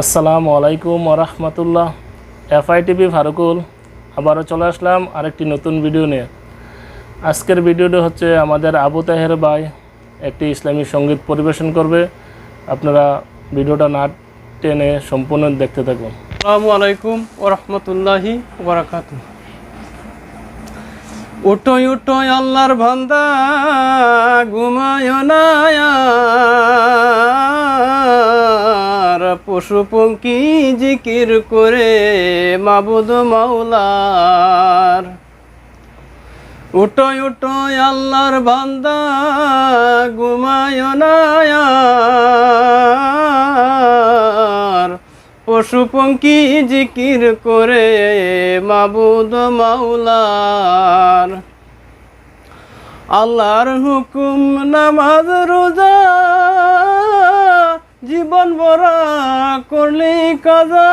আসসালামু আলাইকুম ওরহমতুল্লাহ এফআই টিভি ফারুকুল আবারও চলে আসলাম আরেকটি নতুন ভিডিও নিয়ে। আজকের ভিডিওটা হচ্ছে আমাদের আবু তাহের ভাই একটি ইসলামী সংগীত পরিবেশন করবে। আপনারা ভিডিওটা না টেনে সম্পূর্ণ দেখতে থাকুন। আসসালামু আলাইকুম ও রহমতুল্লাহি ওবরাকাত উঠোই উঠোই আল্লাহর ভান্দা ঘুমায় না পশু পঙ্কি জিকির করে মাবুদ মাওলার। উঠোই উঠোই আল্লাহর বান্দা ঘুমায় না আর পশু পঙ্কি জিকির করে মাবুদ মাওলার। আল্লাহর হুকুম নামাজ রোজা জীবন ভরা করলি কাজা।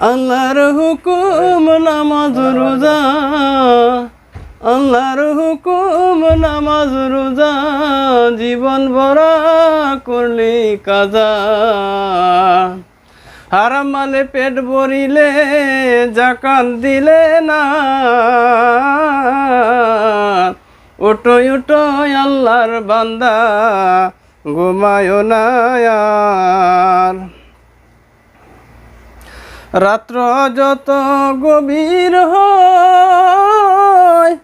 আল্লাহর হুকুম নামাজ রোজা। আল্লাহর হুকুম নামাজ রোজা। জীবন ভরা করলি কাজা। হারাম মালে পেট ভরিলে জাকাত দিলে না। ওটোই ওটোই আল্লাহর বান্দা ঘুমায় না আর। রাত্র যত গভীর হয়,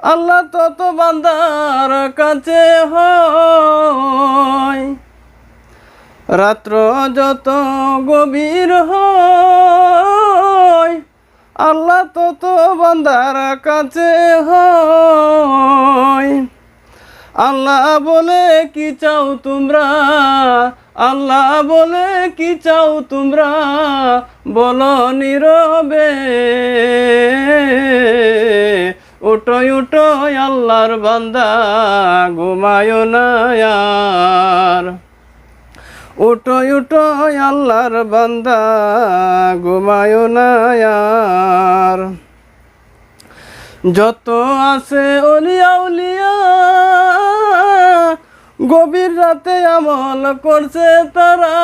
আল্লাহ তত বান্দার কাছে হয়। রাত্র যত গভীর হয় আল্লাহ তত বান্দার কাছে আল্লাহ বলে, কি চাও তোমরা? আল্লাহ বলে, কি চাও তোমরা? বলো নীরবে। উঠোই উঠোই আল্লাহর বান্দা, ঘুমায় না আর উঠোই উঠোই আল্লাহর বান্দা, ঘুমায় না আর। যত আছে অলিয়া, উলিয়া, গভীর রাতে আমল করছে তারা।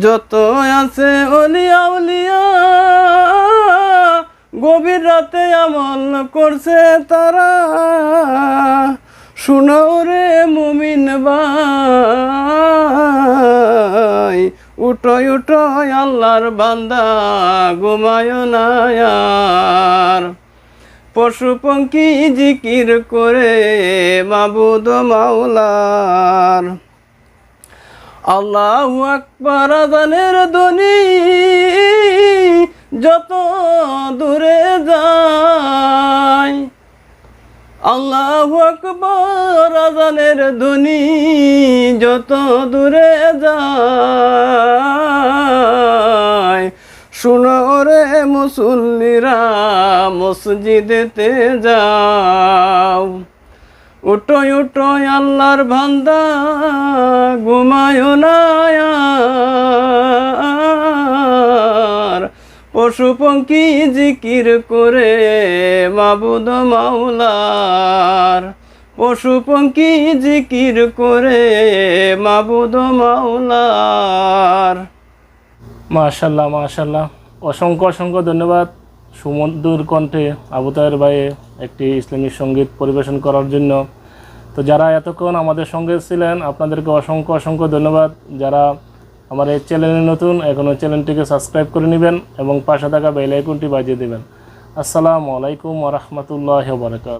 যত আছে অলিয়া, উলিয়া, গভীর রাতে আমল করছে তারা। শুনো রে মুমিন ভাই উঠোই উঠোই আল্লাহর বান্দা, ঘুমায় না পশু পঙ্কি জিকির করে মাবুদ মাওলার। আল্লাহু আকবার আজানের ধ্বনি, যত দূরে যায় আল্লাহু আকবার, আজানের ধ্বনি যত দূরে যায়। শুনো রে মুসল্লিরা, মসজিদেতে যাও। উঠোই উঠোই আল্লাহর ভান্দা ঘুমায় না পশু পঙ্কি জিকির করে মাবুদ মাওলার। পশু পঙ্কি জিকির করে মাবুদ মাওলার। মাশাল্লাহ মাশাল্লাহ। অসংখ্য অসংখ্য ধন্যবাদ সুমধুর কণ্ঠে আবু তাহের ভাইয়ে একটি ইসলামী সংগীত পরিবেশন করার জন্য। তো যারা এতক্ষণ আমাদের সঙ্গে ছিলেন, আপনাদেরকে অসংখ্য অসংখ্য ধন্যবাদ। যারা আমার এই চ্যানেলে নতুন, এখনও চ্যানেলটিকে সাবস্ক্রাইব করে নেবেন এবং পাশে থাকা বেল বাজিয়ে দেবেন। আসসালামু আলাইকুম ওরহমতুল্লাহ বারকাত